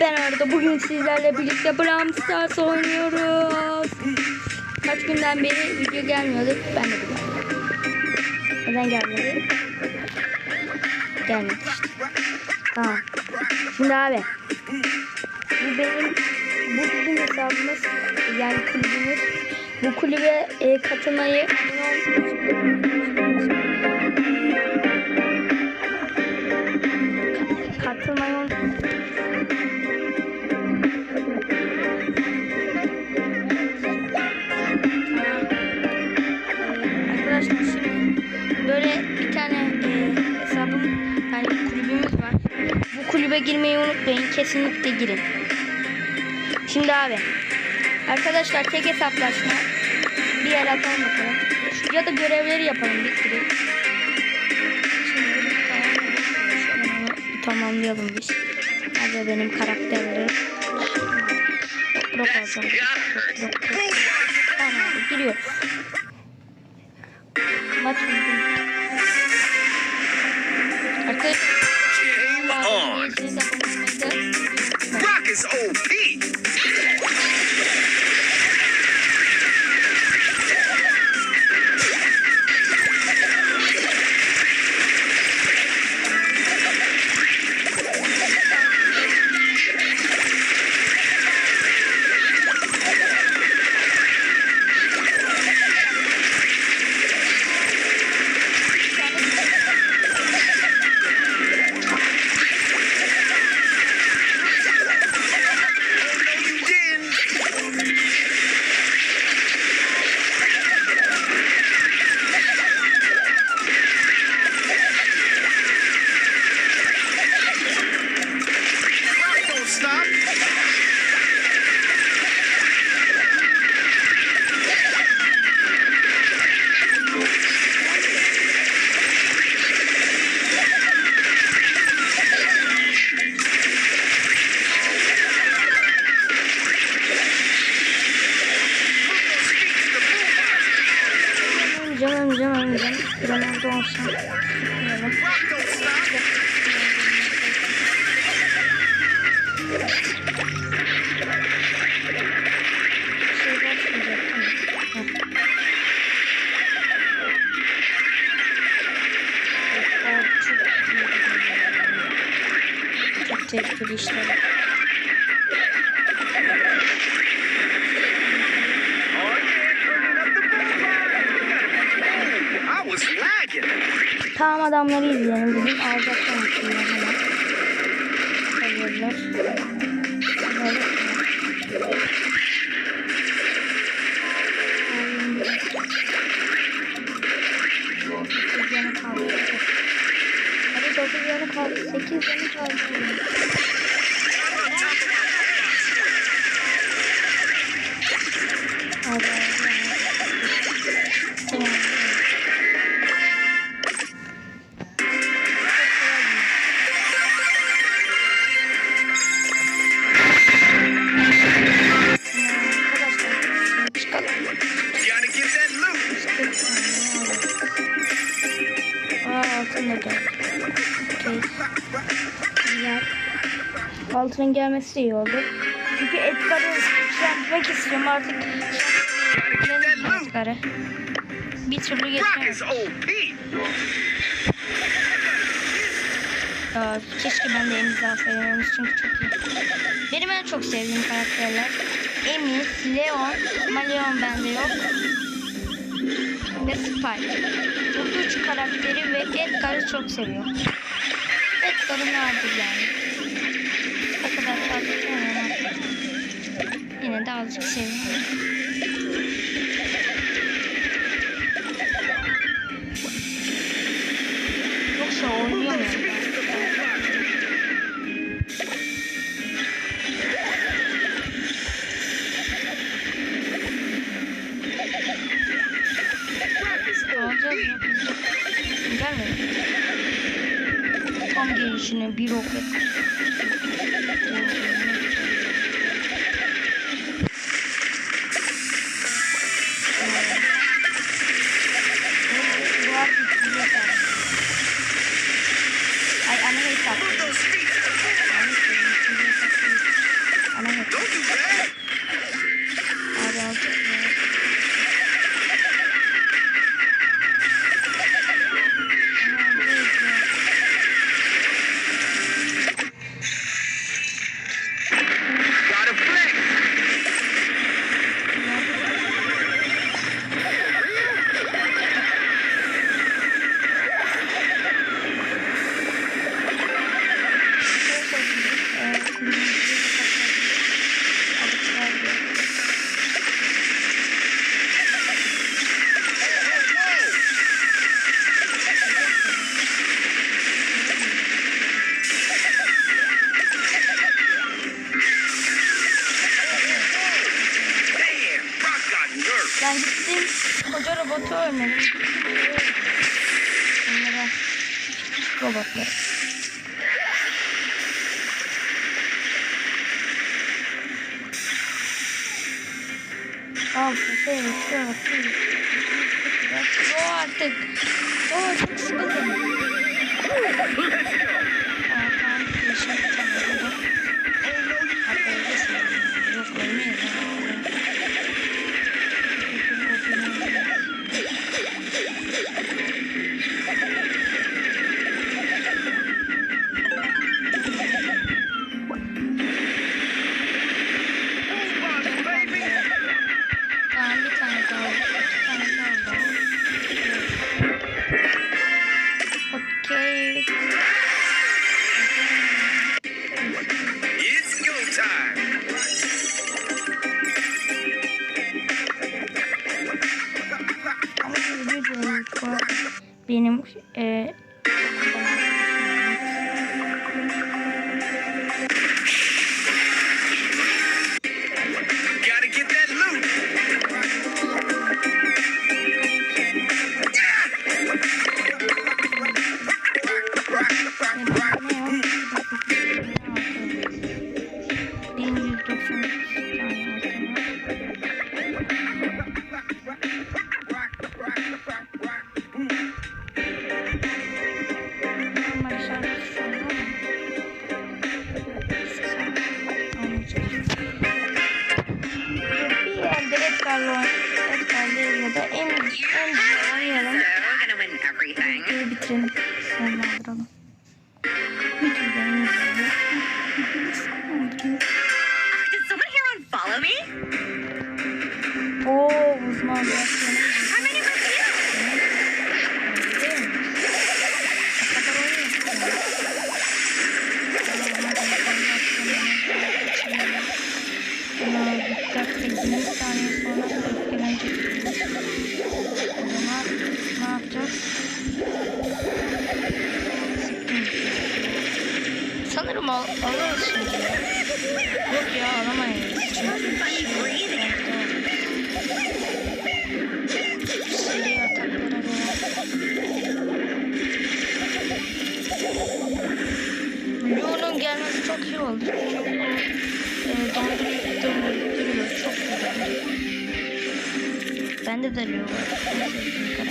ben arada bugün sizlerle birlikte Brawl Stars oynuyoruz. Kaç günden beri video gelmiyordu. Ben de biliyorum. Neden gelmedi? Gelmedi işte. Tamam. Şimdi abi. Bu benim bu bizim hesabımız yani kulübümüz. Bu kulübe e, katılmayı Kulübe girmeyi unutmayın. Kesinlikle girin. Şimdi abi. Arkadaşlar tek hesaplaşma. Bir yer atalım bakalım. Ya da görevleri yapalım bitirip. Şimdi tamamlayalım. Biz. Hadi benim karakterlerim. Yok alacağım. Yok, yok, yok. Tamam abi. Maç. Arkadaşlar. On. Rock is OP. Çok- tehlikeli işler. Tamam adamları izleyelim. Bugün alacaklar aslında hemen. Kaldı. Hadi dokuz yanı kaldı. Sekiz yanı kaldı. Altının gelmesi iyi oldu. Çünkü Edgar'ı yükseltmek istiyorum artık. Yükseltmeyelim Edgar'ı. Bir türlü OP. Ya, keşke ben de Emiz'i alsaydım. Çünkü çok iyi. Benim en çok sevdiğim karakterler Emiz, Leon ama Leon bende yok. Ve Spike. Bu üç karakteri ve Edgar'ı çok seviyorum. Edgar'ı nadir yani. 到跳跳了吗？你能到这些吗？用手，你？Gelişine bir roket. robot ölmedi. Bunlara robotlar. Altı, sekiz, dört, sekiz, artık. O artık. O artık. benim e, videoda en en arayalım. Videoyu bitirelim. 的人物。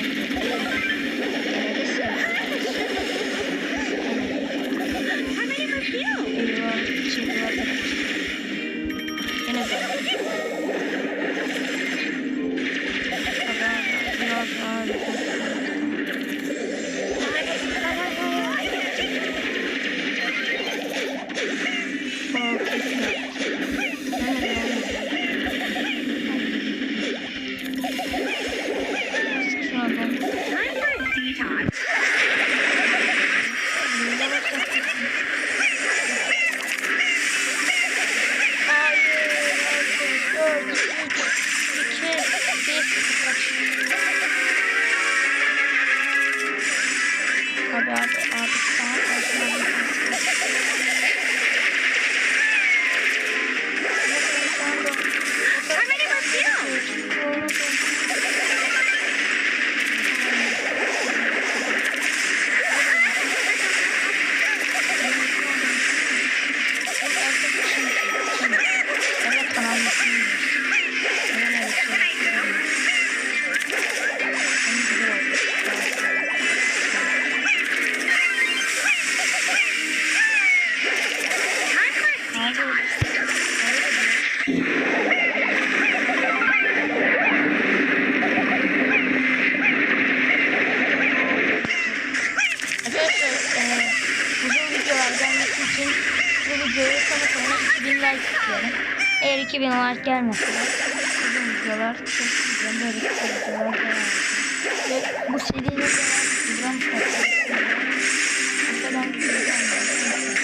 Abi abi abi. Tamam, tamam. videoyu sana sana 2000 like istiyorum. Eğer 2000 like gelmezse uzun videolar çok güzel böyle kısa videolar devam Ve bu serinin devam edeceğim. Hatta ben